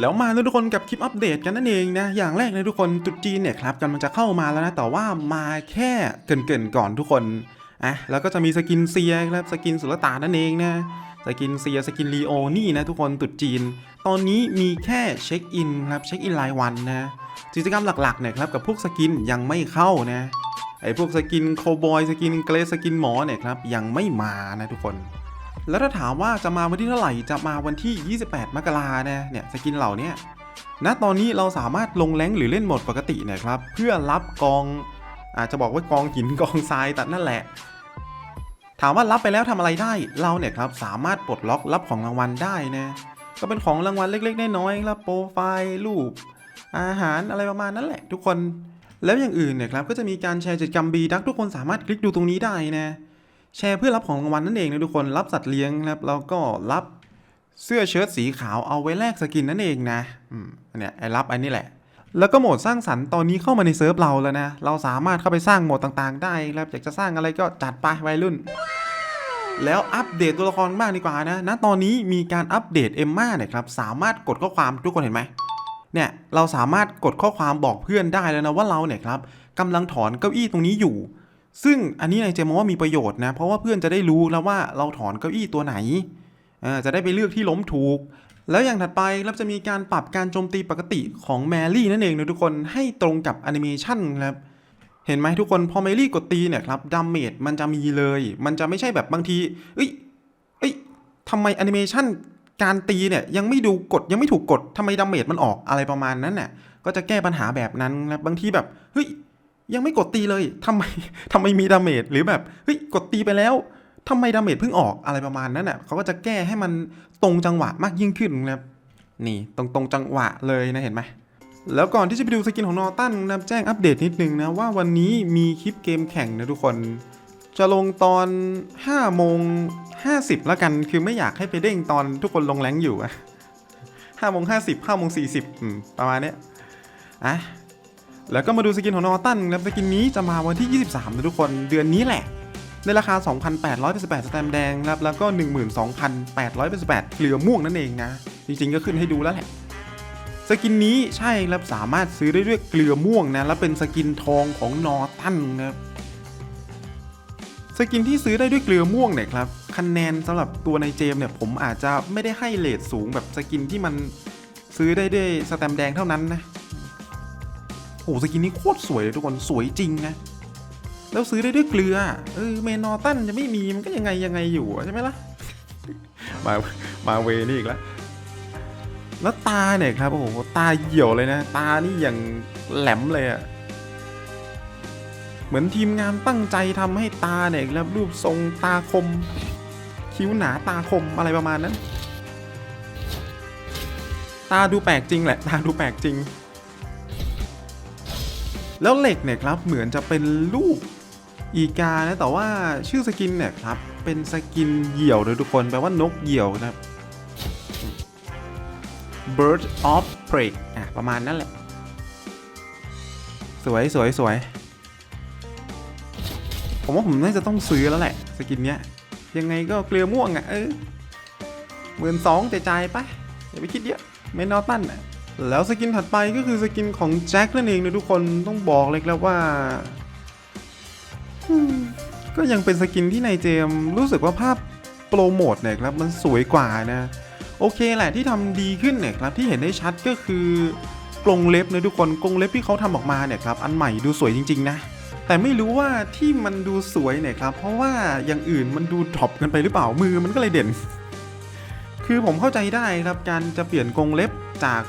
แล้วมาทุกคนกับคลิปอัปเดตกันนั่นเองนะอย่างแรกเลยทุกคนตุจีนเนี่ยครับกำลังจะเข้ามาแล้วนะแต่ว่ามาแค่เกินๆก่อนทุกคนอะแล้วก็จะมีสกินเซียครับสกินสุลต่านนั่นเองนะสกินเซียสกินลีโอนี่นะทุกคนตุจีน ตอนนี้มีแค่เช็คอินครับเช็คอินรายวันนะกิจกรรมหลักๆเนี่ยครับกับพวกสกินยังไม่เข้านะไอ้พวกสกินโคบอยสกินเกรสสกินหมอเนี่ยครับยังไม่มานะทุกคน แล้วถ้าถามว่าจะมาวันที่เท่าไหร่จะมาวันที่ 28 มกรานะเนี่ยสกินเหล่านี้ณตอนนี้เราสามารถลงแรงหรือเล่นโหมดปกตินี่ยครับ เพื่อรับกองอาจจะบอกว่ากองหินกองทรายแต่นั่นแหละ ถามว่ารับไปแล้วทำอะไรได้ เราเนี่ยครับสามารถปลดล็อกรับของรางวัลได้นะก็เป็นของรางวัลเล็กๆน้อยๆครับโปรไฟล์รูป อาหารอะไรประมาณนั้นแหละ ทุกคนแล้วอย่างอื่นเนี่ยครับก็จะมีการแชร์กิจกรรมบีดักทุกคนสามารถคลิกดูตรงนี้ได้นะ แชร์เพื่อรับของรางวัลนั่นเองนะทุกคนรับสัตว์เลี้ยงนะครับแล้วก็รับเสื้อเชิ้ตสีขาวเอาไว้แลกสกินนั่นเองนะอืมเนี่ยไอ้รับอันนี้แหละ แล้วก็โหมดสร้างสรรค์ตอนนี้เข้ามาในเซิร์ฟเราแล้วนะ เราสามารถเข้าไปสร้างโหมดต่างๆ ได้ครับอยากจะสร้างอะไรก็จัดไปวัยรุ่น แล้วอัปเดตตัวละครบ้างดีกว่านะณตอนนี้มีการอัปเดตเอมม่าเนี่ยครับสามารถกดข้อความทุกคนเห็นไหมเนี่ยเราสามารถกดข้อความบอกเพื่อนได้แล้วนะว่าเราเนี่ยครับกำลังถอนเก้าอี้ตรงนี้อยู่ ซึ่งอันนี้นายเจมองว่ามีประโยชน์นะ เพราะว่าเพื่อนจะได้รู้แล้วว่าเราถอนเก้าอี้ตัวไหน จะได้ไปเลือกที่ล้มถูก แล้วอย่างถัดไปเราจะมีการปรับการโจมตีปกติของแมรี่นั่นเองนะทุกคนให้ตรงกับแอนิเมชันครับเห็นไหมทุกคนพอแมรี่กดตีเนี่ยครับดาเมจมันจะมีเลย มันจะไม่ใช่แบบบางทีเอ้ยเอ้ยทำไมแอนิเมชันการตีเนี่ยยังไม่ดูกดยังไม่ถูกกดทำไมดาเมจมันออกอะไรประมาณนั้นน่ะก็จะแก้ปัญหาแบบนั้นนะบางทีแบบเฮ้ย ยังไม่กดตีเลยทำไมทำไมมีดาเมจหรือแบบเฮ้ยกดตีไปแล้วทำไมดาเมจเพิ่งออกอะไรประมาณนั้นน่ะเขาก็จะแก้ให้มันตรงจังหวะมากยิ่งขึ้นนะครับนี่ตรงตรงจังหวะเลยนะเห็นไหมแล้วก่อนที่จะไปดูสกินของนอตันนะแจ้งอัปเดตนิดนึงนะว่าวันนี้มีคลิปเกมแข่งนะทุกคน จะลงตอน5โมง50แล้วกันคือไม่อยากให้ไปเด้งตอนทุกคนลงแรงอยู่อะ5โมง50 5โมง40อืมประมาณเนี้ยอะ แล้วก็มาดูสกินของนอตันครับสกินนี้จะมาวันที่ 23นะทุกคนเดือนนี้แหละ ในราคา 2,888สแตมป์แดงครับแล้วก็ 12,888เกลือม่วงนั่นเองนะ จริงๆก็ขึ้นให้ดูแล้วแหละ สกินนี้ใช่ครับสามารถซื้อได้ด้วยเกลือม่วงนะและเป็นสกินทองของนอตันครับสกินที่ซื้อได้ด้วยเกลือม่วงเนี่ยครับคะแนนสำหรับตัวในเจมเนี่ยผมอาจจะไม่ได้ให้เลทสูงแบบสกินที่มันซื้อได้ด้วยสแตมแดงเท่านั้นนะ โอ้โหสกินนี้โคตรสวยเลยทุกคนสวยจริงนะแล้วซื้อได้ด้วยเกลือเออเมนอตันจะไม่มีมันก็ยังไงยังไงอยู่ใช่ไหมล่ะมามาเวนี่อีกแล้วแล้วตาเนี่ยครับโอ้โหตาเหี่ยวเลยนะ ตานี่อย่างแหลมเลยอะเหมือนทีมงานตั้งใจทำให้ตาเนี่ยแล้วรูปทรงตาคม คิ้วหนาตาคมอะไรประมาณนั้น ตาดูแปลกจริงแหละ ตาดูแปลกจริง แล้วเหล็กเนี่ยครับเหมือนจะเป็นลูกอีกานะแต่ว่าชื่อสกินเนี่ยครับเป็นสกินเหยี่ยวเลยทุกคนแปลว่านกเหยี่ยวนะ bird of prey อะประมาณนั้นแหละ สวยสวยสวยผมว่าผมน่าจะต้องซื้อแล้วแหละ สกินเนี้ย ยังไงก็เกลือม่วงอะ เออหมื่นสองจ่ายไปอย่าไปคิดเยอะเมนนอตันอะ แล้วสกินถัดไปก็คือสกินของแจ็คนั่นเองนะทุกคนต้องบอกเลยครับว่าก็ยังเป็นสกินที่ในเจมรู้สึกว่าภาพโปรโมทเนี่ยครับมันสวยกว่านะโอเคแหละที่ทำดีขึ้นเนี่ยครับที่เห็นได้ชัดก็คือกรงเล็บนะทุกคนกรงเล็บที่เขาทำออกมาเนี่ยครับอันใหม่ดูสวยจริง ๆ นะ แต่ไม่รู้ว่าที่มันดูสวยเนี่ยครับเพราะว่าอย่างอื่นมันดูดรอปกันไปหรือเปล่ามือมันก็เลยเด่น คือผมเข้าใจได้ครับการจะเปลี่ยนกรงเล็บจาก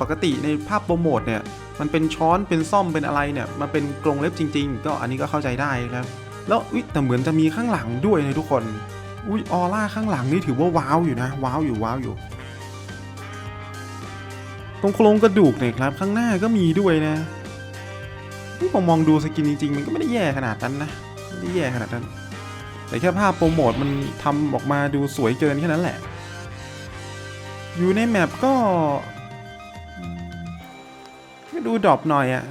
ปกติในภาพโปรโมทเนี่ยมันเป็นช้อนเป็นซ่อมเป็นอะไรเนี่ยมาเป็นกรงเล็บจริง ๆ ก็อันนี้ก็เข้าใจได้ครับ แล้วอุ๊ยแต่เหมือนจะมีข้างหลังด้วยนะทุกคนอุ้ยออร่าข้างหลังนี่ถือว่าว้าวอยู่นะว้าวอยู่ว้าวอยู่ ตรงโครงกระดูกเนี่ยครับ ข้างหน้าก็มีด้วยนะนี่ผมมองดูสกินจริงๆ มันก็ไม่ได้แย่ขนาดนั้นนะไม่ได้แย่ขนาดนั้น แต่แค่ภาพโปรโมทมันทำออกมาดูสวยเกินแค่นั้นแหละ อยู่ในแมปก็ ก็ดูดรอปหน่อยอะ่ะ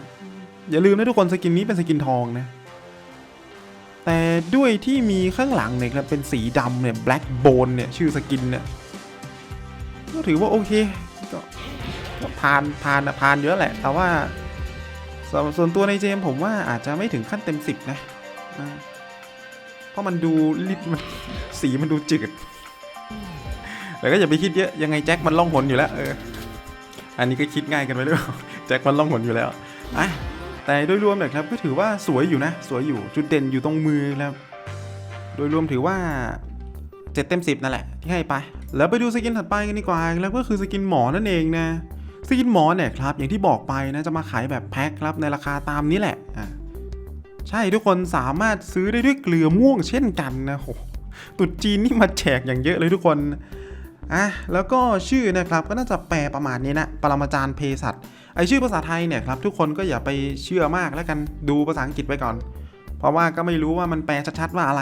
อย่าลืมนะทุกคนสกินนี้เป็นสกินทองนะ แต่ด้วยที่มีข้างหลังเนี่ยเป็นสีดำเนี่ย black bone เนี่ย ชื่อสกินเนี่ยก็ถือว่าโอเคก็พานพานอะพานเยอะแหละ แต่ว่าส,ส่วนตัวในเจมผมว่าอาจจะไม่ถึงขั้นเต็มสิบนะ เพราะมันดูลิดมันสีมันดูจืด แต่ก็อย่าไปคิดเยอะ ยังไงแจ็คมันล่องหนอยู่แล้วเออ อันนี้ก็คิดง่ายกันไปหรือเปล่า แจ็คมันล่องหนอยู่แล้วอะแต่โดยรวมเนี่ยครับก็ถือว่าสวยอยู่นะ สวยอยู่จุดเด่นอยู่ตรงมือครับ โดยรวมถือว่าเจ็ดเต็มสิบนั่นแหละที่ให้ไป แล้วไปดูสกินถัดไปกันดีกว่าแล้วก็คือสกินหมอนั่นเองนะสกินหมอเนี่ยครับอย่างที่บอกไปนะจะมาขายแบบแพ็คครับในราคาตามนี้แหละอะใช่ทุกคนสามารถซื้อได้ด้วยเกลือม่วงเช่นกันนะโหตุดจีนนี่มาแจกอย่างเยอะเลยทุกคนอะแล้วก็ชื่อนะครับก็น่าจะแปลประมาณนี้นะปรมาจารย์เภสัช ไอชื่อภาษาไทยเนี่ยครับทุกคนก็อย่าไปเชื่อมากแล้วกันดูภาษาอังกฤษไว้ก่อน เพราะว่าก็ไม่รู้ว่ามันแปลชัดๆว่าอะไร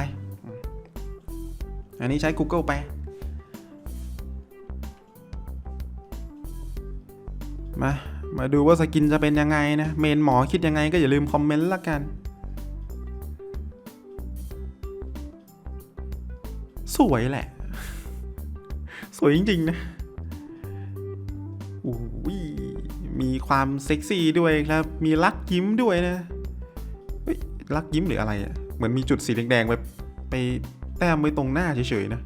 อันนี้ใช้ Google แปลมามาดูว่าสกินจะเป็นยังไงนะ เมนหมอคิดยังไงก็อย่าลืมคอมเมนต์ละกัน สวยแหละ สวยจริง ๆ นะ มีความเซ็กซี่ด้วยครับ มีลักยิ้มด้วยนะเฮ้ยลักยิ้มหรืออะไรอะเหมือนมีจุดสีแดงๆไปไปแต้มไว้ตรงหน้าเฉยๆนะ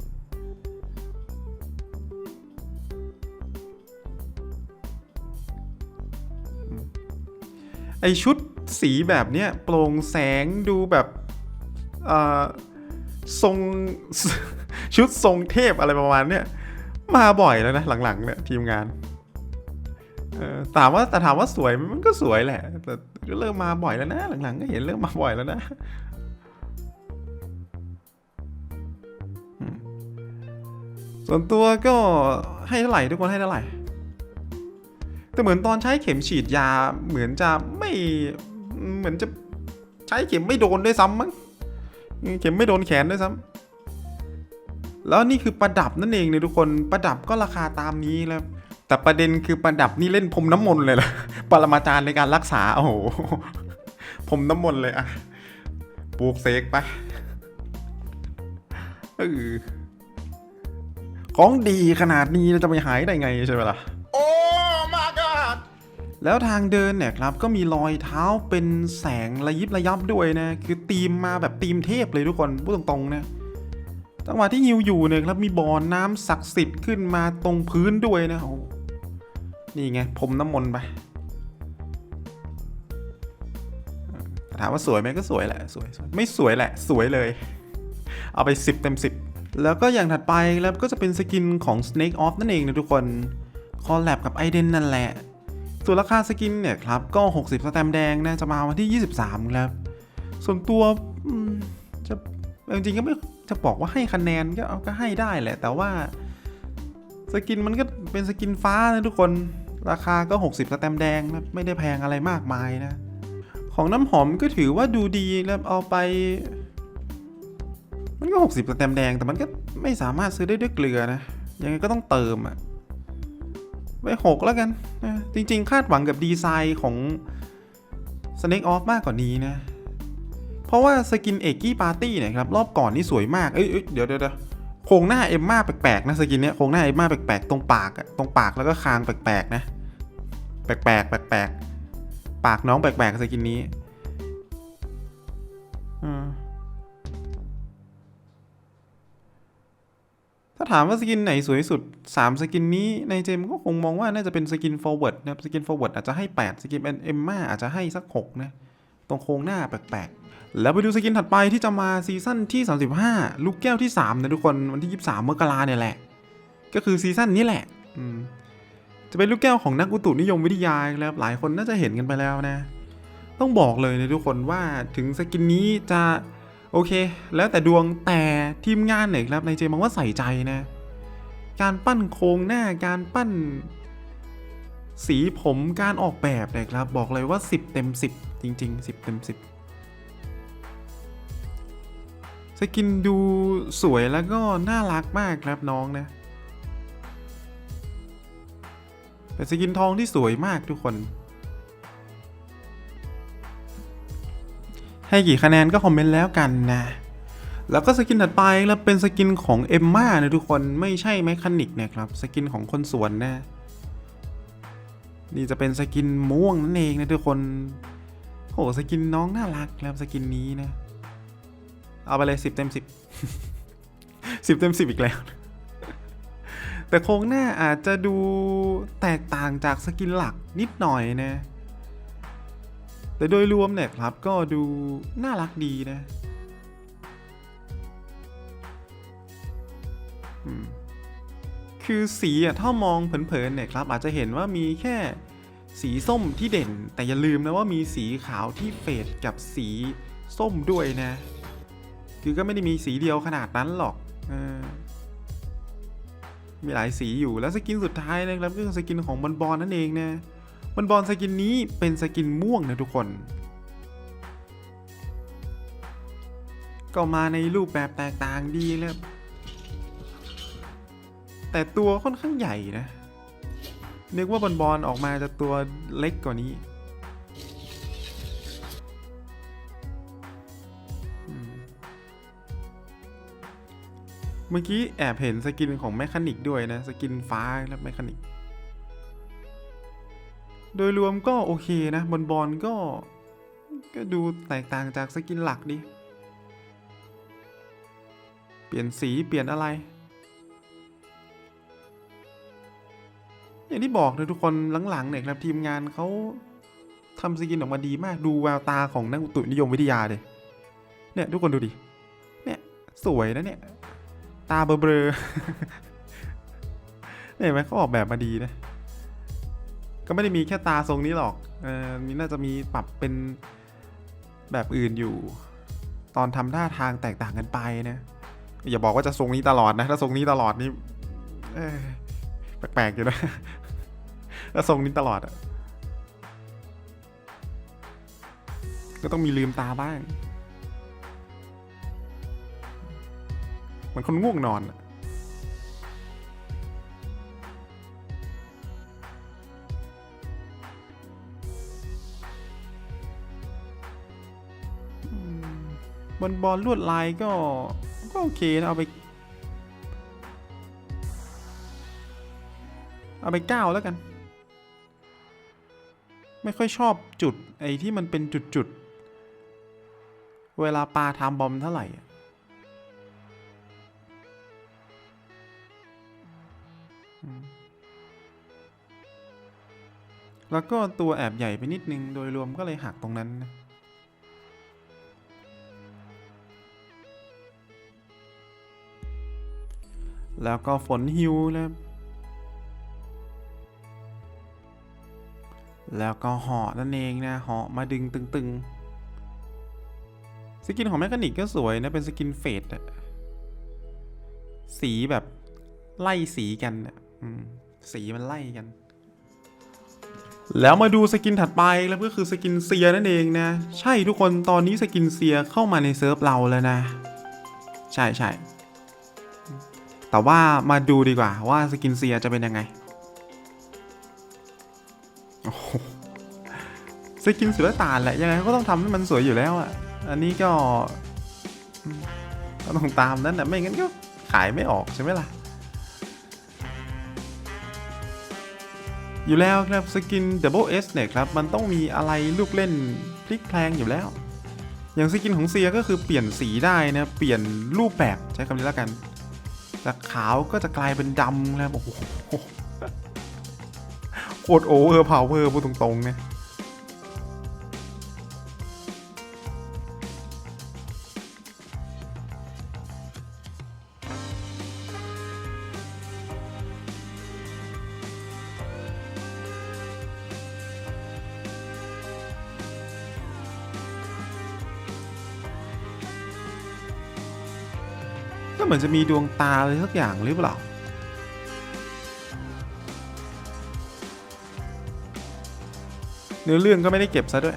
ไอชุดสีแบบเนี้ยโปร่งแสงดูแบบเอ่อทรงชุดทรงเทพอะไรประมาณเนี้ยมาบ่อยแล้วนะหลังๆเนี่ยทีมงาน ถามว่าแต่ถามว่าสวยมันก็สวยแหละ แต่ก็เริ่มมาบ่อยแล้วนะ หลังๆก็เห็นเริ่มมาบ่อยแล้วนะส่วนตัวก็ให้เท่าไหร่ทุกคนให้เท่าไหร่แต่เหมือนตอนใช้เข็มฉีดยาเหมือนจะไม่เหมือนจะใช้เข็มไม่โดนด้วยซ้ำมั้งเข็มไม่โดนแขนด้วยซ้ำแล้วนี่คือประดับนั่นเองเนี่ยทุกคนประดับก็ราคาตามนี้แล้ว แต่ประเด็นคือประดับนี่เล่นพรมน้ำมนต์เลยเหรอปรมาจารย์ในการรักษา โอ้โหพรมน้ำมนต์เลยอะปลูกเสกไปเออของดีขนาดนี้จะไปหายได้ไงใช่ไหมล่ะ โอ้ my god แล้วทางเดินเนี่ยครับก็มีรอยเท้าเป็นแสงระยิบระยับด้วยนะ คือตีมมาแบบตีมเทพเลยทุกคนพูดตรงๆนะจังหวะที่ฮิวอยู่เนี่ยครับมีบ่อน้ำศักดิ์สิทธิ์ขึ้นมาตรงพื้นด้วยนะโอ้ นี่ไงผมน้ำมนต์ไปถามว่าสวยไหมก็สวยแหละสวยสวยไม่สวยแหละสวยเลย เอาไป 10 เต็ม 10 แล้วก็อย่างถัดไปแล้วก็จะเป็นสกินของ Snake Off นั่นเองนะทุกคนคอลแลบกับไอเดนนั่นแหละ ส่วนราคาสกินเนี่ยครับ ก็ 60 สแตมแดงนะจะมาวันที่ 23 ครับ ส่วนตัวจะจริงๆก็ไม่จะบอกว่าให้คะแนนก็เอาก็ให้ได้แหละ แต่ว่าสกินมันก็ เป็นสกินฟ้านะทุกคนราคาก็ 60สแตมแดงนะไม่ได้แพงอะไรมากมายนะ ของน้ำหอมก็ถือว่าดูดีแล้วเอาไป มันก็ 60สแตมแดงแต่มันก็ไม่สามารถซื้อได้ด้วยเกลือนะยังไงก็ต้องเติมอะไปหกแล้วกันนะจริง ๆ คาดหวังกับดีไซน์ของ Snake Off มากกว่านี้นะ เพราะว่าสกินเอกกี้ปาร์ตี้เนี่ยครับ รอบก่อนนี่สวยมาก เอ้ยเดี๋ยวเดี๋ยวเดี๋ยว โครงหน้าเอ็มมาแปลกๆนะสกินเนี้ยโครงหน้าเอ็มมาแปลกๆตรงปากอะตรงปากแล้วก็คางแปลกๆนะแปลกๆแปลกๆปากน้องแปลกๆสกินนี้ถ้าถามว่าสกินไหนสวยที่สุด 3 สกินนี้ในเจมก็คงมองว่าน่าจะเป็นสกิน forward นะครับสกิน forward อาจจะให้ 8 สกินเอ็มมาอาจจะให้สัก 6 นะ ตรงโครงหน้าแปลกๆ แล้วไปดูสกินถัดไปที่จะมาซีซั่นที่ 35 ลูกแก้วที่ 3 นะทุกคนวันที่ 23มกราเนี่ยแหละ ก็คือซีซั่นนี้แหละจะเป็นลูกแก้วของนักอุตุนิยมวิทยาแล้วหลายคนน่าจะเห็นกันไปแล้วนะ ต้องบอกเลยนะทุกคนว่าถึงสกินนี้จะโอเค แล้วแต่ดวงแต่ทีมงานเนี่ยครับในเจมองว่าใส่ใจนะ การปั้นโครงหน้าการปั้น สีผมการออกแบบเนี่ยครับ บอกเลยว่า 10 เต็ม 10 จริง ๆ 10เต็ม10 สกินดูสวยแล้วก็น่ารักมากครับน้องนะ เป็นสกินทองที่สวยมากทุกคน ให้กี่คะแนนก็คอมเมนต์แล้วกันนะแล้วก็สกินถัดไปแล้วเป็นสกินของเอมม่านะทุกคนไม่ใช่แมคานิกนะครับสกินของคนสวนนะ นี่จะเป็นสกินม่วงนั่นเองนะทุกคน โหสกินน้องน่ารักแล้วสกินนี้นะ เอาไปเลยสิบเต็มสิบสิบเต็มสิบอีกแล้ว แต่โครงหน้าอาจจะดูแตกต่างจากสกินหลักนิดหน่อยนะ แต่โดยรวมเนี่ยครับก็ดูน่ารักดีนะคือสีอะถ้ามองเผินๆเนี่ยครับอาจจะเห็นว่ามีแค่ สีส้มที่เด่น แต่อย่าลืมนะว่ามีสีขาวที่เฟดกับสีส้มด้วยนะ คือก็ไม่ได้มีสีเดียวขนาดนั้นหรอกออมีหลายสีอยู่แล้วสกินสุดท้ายนะครับก็คือสกินของบอลบอลนั่นเองนะบอลบอลสกินนี้เป็นสกินม่วงนะทุกคน ก็มาในรูปแบบแตกต่างดีแล้วแต่ตัวค่อนข้างใหญ่นะ นึกว่าบอลบอลออกมาจะตัวเล็กกว่านี้เมื่อกี้แอบเห็นสกินของแมคานิกด้วยนะ สกินฟ้าและแมคานิก โดยรวมก็โอเคนะบอลบอลก็ ก็ดูแตกต่างจากสกินหลักดิ เปลี่ยนสีเปลี่ยนอะไร อย่างที่บอกเลยทุกคนหลังๆเนี่ยครับทีมงานเขาทำสกินออกมาดีมากดูแววตาของนักอุตุนิยมวิทยาเลยเนี่ยทุกคนดูดิ เนี่ยสวยนะเนี่ย ตาเบลอๆเนี่ยเห็นไหมเขาออกแบบมาดีนะ ก็ไม่ได้มีแค่ตาทรงนี้หรอกเออมีน่าจะมีปรับเป็นแบบอื่นอยู่ ตอนทำท่าทางแตกต่างกันไปนะอย่าบอกว่าจะทรงนี้ตลอดนะ ถ้าทรงนี้ตลอดนี่แปลกๆอยู่นะ ถ้าทรงนี้ตลอดอะก็ต้องมีลืมตาบ้าง เหมันคนง่วงนอนอะบอลบอลลวดลายก็ก็โอเคนะเอาไป เอาไปเก้าแล้วกัน ไม่ค่อยชอบจุดไอ้ที่มันเป็นจุดๆ เวลาปาทามบอมเท่าไหร่แล้วก็ตัวแอบใหญ่ไปนิดนึง โดยรวมก็เลยหักตรงนั้นนะแล้วก็ฝนฮิวนะครับ แล้วก็เหาะนั่นเองนะเหาะมาดึงตึงๆ สกินของแมคานิกก็สวยนะเป็นสกินเฟดอะสีแบบไล่สีกันสีมันไล่กัน แล้วมาดูสกินถัดไปแล้วก็คือสกินเซียนั่นเองนะ ใช่ทุกคนตอนนี้สกินเซียเข้ามาในเซิร์ฟเราแล้วนะ ใช่ใช่แต่ว่ามาดูดีกว่าว่าสกินเซียจะเป็นยังไง สกินสุลต่านแหละยังไงก็ต้องทำให้มันสวยอยู่แล้วอะ อันนี้ก็ ก็ต้องตามนั้นนะไม่งั้นก็ขายไม่ออกใช่ไหมล่ะ อยู่แล้วครับสกิน Double S เนี่ยครับ มันต้องมีอะไรลูกเล่นพลิกแพลงอยู่แล้ว อย่างสกินของเซียก็คือเปลี่ยนสีได้นะเปลี่ยนรูปแบบใช้คำนี้แล้วกันจากขาวก็จะกลายเป็นดำแล้วโอ้โห ตรโอเวอร์พาวเวอร์พูดตรงๆเนี่ยก็เหมือนจะมีดวงตาอะไรสักอย่างหรือเปล่า นื้อเรื่องก็ไม่ได้เก็บซะด้วย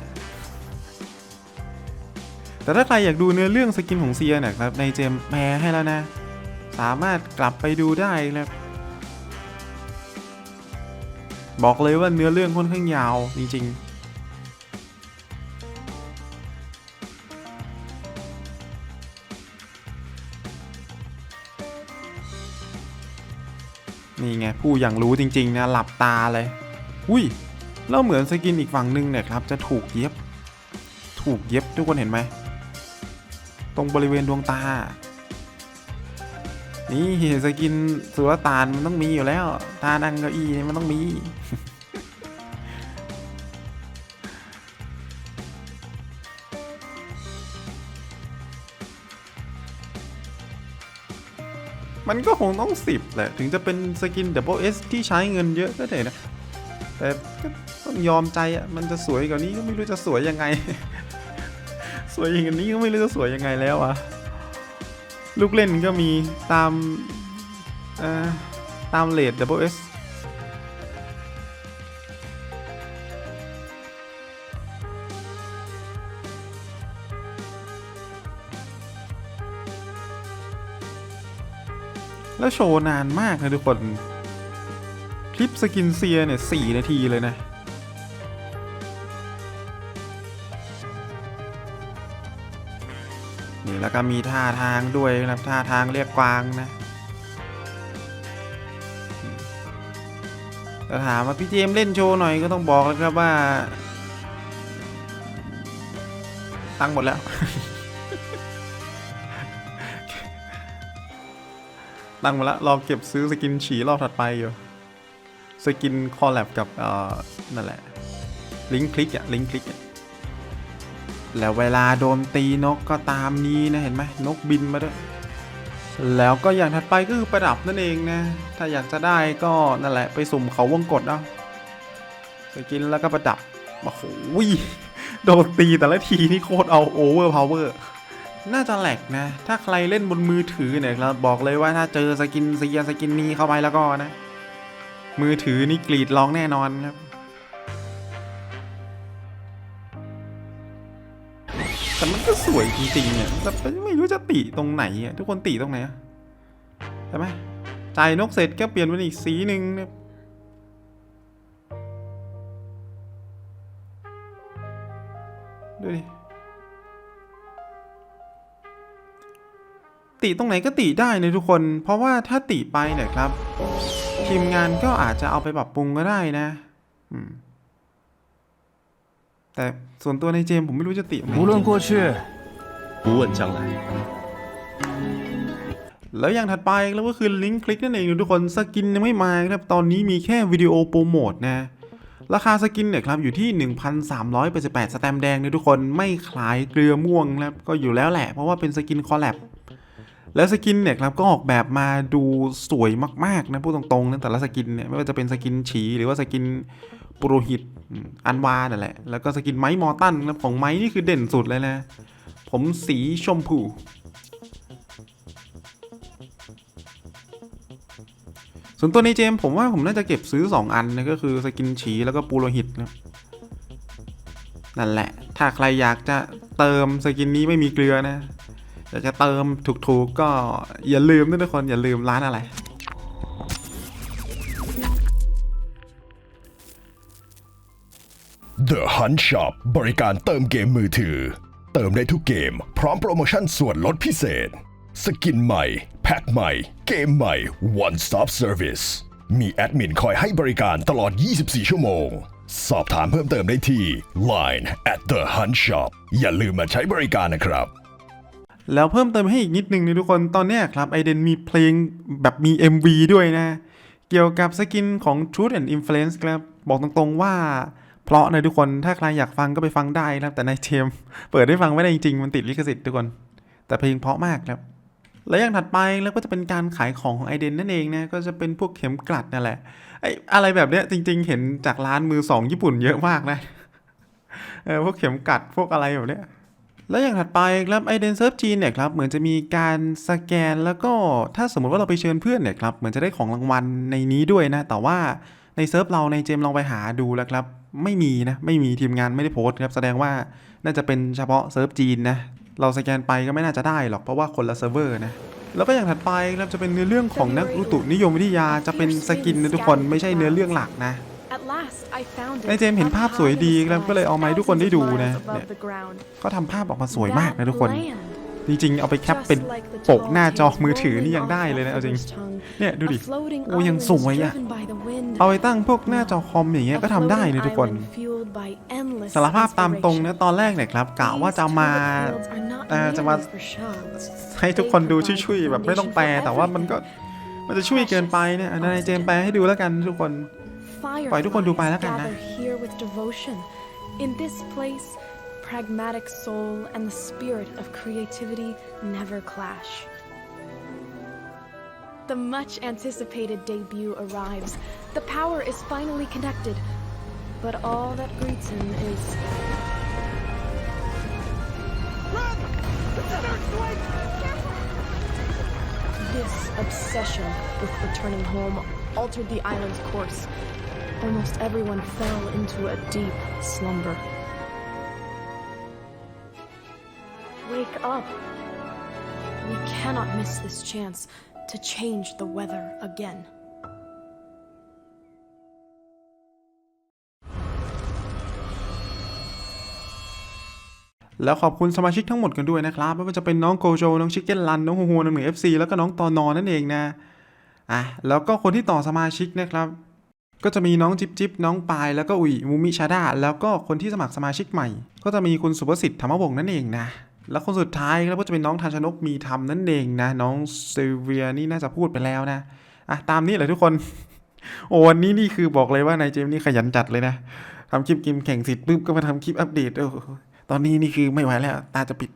แต่ถ้าใครอยากดูเนื้อเรื่องสกินของเซียเนี่ยครับในเจมแปลให้แล้วนะ สามารถกลับไปดูได้นะบอกเลยว่าเนื้อเรื่องค่อนข้างยาวจริง ๆนี่ไงผู้อย่างรู้จริง ๆ นะ หลับตาเลย อุ้ย แล้วเหมือนสกินอีกฝั่งหนึ่งเนี่ยครับจะถูกเย็บ ถูกเย็บทุกคนเห็นไหม ตรงบริเวณดวงตา นี่สกินสุลต่านมันต้องมีอยู่แล้วตานังเก้าอี้นี่มันต้องมีมันก็คงต้องสิบแหละ ถึงจะเป็นสกิน Double S ที่ใช้เงินเยอะก็เถอะนะ แต่ ต้องยอมใจอะมันจะสวยกว่านี้ก็ไม่รู้จะสวยยังไง สวยอย่างนี้ก็ไม่รู้จะสวยยังไงแล้วอะลูกเล่นก็มีตามตามเลด Double S แล้วโชว์นานมากนะทุกคน คลิปสกินเซียเนี่ยสี่นาทีเลยนะ ก็มีท่าทางด้วยนะครับท่าทางเรียกกวางนะแต่ถามว่าพี่เจมเล่นโชว์หน่อยก็ต้องบอกแล้วครับว่า ตั้งหมดแล้ว ตั้งหมดแล้วรอเก็บซื้อสกินฉีรอบถัดไปอยู่สกินคอลแลบกับเอ่อนั่นแหละลิงก์คลิกอะลิงก์คลิกอะ แล้วเวลาโดนตีนกก็ตามนี้นะเห็นไหมนกบินมาด้วย แล้วก็อย่างถัดไปก็คือประดับนั่นเองนะ ถ้าอยากจะได้ก็นั่นแหละไปสุ่มเขาวงกดเอาสกินแล้วก็ประดับโอ้โหโดนตีแต่ละทีนี่โคตรเอาโอเวอร์พาวเวอร์น่าจะแหลกนะ ถ้าใครเล่นบนมือถือเนี่ยครับบอกเลยว่าถ้าเจอสกินเซียสกินนี้เข้าไปแล้วก็นะ มือถือนี่กรีดร้องแน่นอนครับ แต่มันก็สวยจริงๆเนี่ยแต่ไม่รู้จะติตรงไหนอะทุกคนติตรงไหนอะใช่ไหมจ่ายนกเสร็จก็เปลี่ยนเป็นอีกสีหนึ่งเนี่ยดูดิติตรงไหนก็ติได้นทุกคน เพราะว่าถ้าติไปเนี่ยครับ ทีมงานก็อาจจะเอาไปปรับปรุงก็ได้นะ อืม แต่ส่วนตัวในเจมส์ผมไม่รู้จะติตรงไหน 无论过去，不问将来。 แล้วอย่างถัดไปแล้วก็คือลิงก์คลิกนั่นเองนะทุกคนสกินยังไม่มาครับ ตอนนี้มีแค่วิดีโอโปรโมทนะ ราคาสกินเนี่ยครับอยู่ที่ 1,388 สแตมป์แดงนะทุกคนไม่ขายเกลือม่วงนะครับก็อยู่แล้วแหละ เพราะว่าเป็นสกินคอลแลบแล้วสกินเนี่ยครับก็ออกแบบมาดูสวยมากๆนะพูดตรงๆนะแต่ละสกินเนี่ยไม่ว่าจะเป็นสกินฉีหรือว่าสกิน ปุโรหิต อันวานั่นแหละ แล้วก็สกินไม้มอตันนะของไม้นี่คือเด่นสุดเลยนะ ผมสีชมพู ส่วนตัวในเจมผมว่าผมน่าจะเก็บซื้อ 2 อันนะก็คือสกินฉีแล้วก็ปูโรหิตนะนั่นแหละ ถ้าใครอยากจะเติมสกินนี้ไม่มีเกลือนะอยากจะเติมถูกๆก็อย่าลืมนะทุกคนอย่าลืมร้านอะไร The Hunt Shop บริการเติมเกมมือถือ เติมได้ทุกเกม พร้อมโปรโมชั่นส่วนลดพิเศษ สกินใหม่ แพ็คใหม่ เกมใหม่ One Stop Service มีแอดมินคอยให้บริการตลอด 24 ชั่วโมง สอบถามเพิ่มเติมได้ที่ Line at The Hunt Shop อย่าลืมมาใช้บริการนะครับ แล้วเพิ่มเติมให้อีกนิดนึงนะทุกคนตอนเนี้ยครับไอเดนมีเพลงแบบมี MV ด้วยนะ เกี่ยวกับสกินของ Truth and Influence ครับ บอกตรงๆว่า เพราะนะทุกคนถ้าใครอยากฟังก็ไปฟังได้นะครับแต่ในเทมเปิดได้ฟังไม่ได้จริงๆมันติดลิขสิทธิ์ทุกคน แต่เพลงเพราะมากครับและอย่างถัดไปแล้วก็จะเป็นการขายของของไอเดนนั่นเองนะก็จะเป็นพวกเข็มกลัดนั่นแหละไออะไรแบบเนี้ยจริง ๆ เห็นจากร้านมือสองญี่ปุ่นเยอะมากนะเออพวกเข็มกลัดพวกอะไรแบบเนี้ยแล้วอย่างถัดไปครับไอเดนเซิร์ฟจีนเนี่ยครับเหมือนจะมีการสแกนแล้วก็ถ้าสมมติว่าเราไปเชิญเพื่อนเนี่ยครับเหมือนจะได้ของรางวัลในนี้ด้วยนะแต่ว่าในเซิร์ฟเราในเจมลองไปหาดูแล้วครับ ไม่มีนะ ไม่มีทีมงานไม่ได้โพสต์ครับ แสดงว่าน่าจะเป็นเฉพาะเซิร์ฟจีนนะ เราสแกนไปก็ไม่น่าจะได้หรอกเพราะว่าคนละเซิร์ฟเวอร์นะ แล้วก็อย่างถัดไปครับจะเป็นเนื้อเรื่องของนักอุตุนิยมวิทยาจะเป็นสกินนะทุกคนไม่ใช่เนื้อเรื่องหลักนะในเจมเห็นภาพสวยดีครับก็เลยเอามาให้ทุกคนได้ดูนะเนี่ยก็ทำภาพออกมาสวยมากนะทุกคน จริงๆ เอาไปแคปเป็นปกหน้าจอมือถือนี่ยังได้เลยนะเอาจริง เนี่ยดูดิ โอ้ยังสวยอะเอาไปตั้งพวกหน้าจอคอมอย่างเงี้ยก็ทำได้นะทุกคน สารภาพตามตรงนะตอนแรกเนี่ยครับกะว่าจะมาเอ่อจะมาให้ทุกคนดูช่วยๆแบบไม่ต้องแปลแต่ว่ามันก็มันจะช่วยเกินไปเนี่ยอันนั้นไอ้เจมส์แปลให้ดูแล้วกันทุกคน ปล่อยทุกคนดูไปแล้วกันนะ Pragmatic soul and the spirit of creativity never clash. The much anticipated debut arrives. The power is finally connected. But all that greets him is This obsession with returning home altered the island's course. Almost everyone fell into a deep slumber. Wake up! We cannot miss this chance to change the weather again. แล้วขอบคุณสมาชิกทั้งหมดกันด้วยนะครับไม่ว่าจะเป็นน้องโกโจ น้องชิคเก้นรัน น้องฮูฮูน้องหนึ่งเอฟซีแล้วก็น้องตอนอนั่นเองนะอะแล้วก็คนที่ต่อสมาชิกนะครับ ก็จะมีน้องจิบจิบน้องปาย แล้วก็อุ๋ยมูมิชาดาแล้วก็คนที่สมัครสมาชิกใหม่ ก็จะมีคุณสุภสิทธิ์ธรรมวงศ์นั่นเองนะ แล้วคนสุดท้ายแล้วก็จะเป็นน้องทันชนกมีธรรมนั่นเองนะ น้องเซเวียนี่น่าจะพูดไปแล้วนะอะตามนี้เลยทุกคน โอ้วันนี้นี่คือบอกเลยว่านายเจมส์นี่ขยันจัดเลยนะทำคลิปกิมแข่งสิทธิ์ปุ๊บก็มาทำคลิปอัปเดตโอ้ตอนนี้นี่คือไม่ไหวแล้ว ตาจะปิด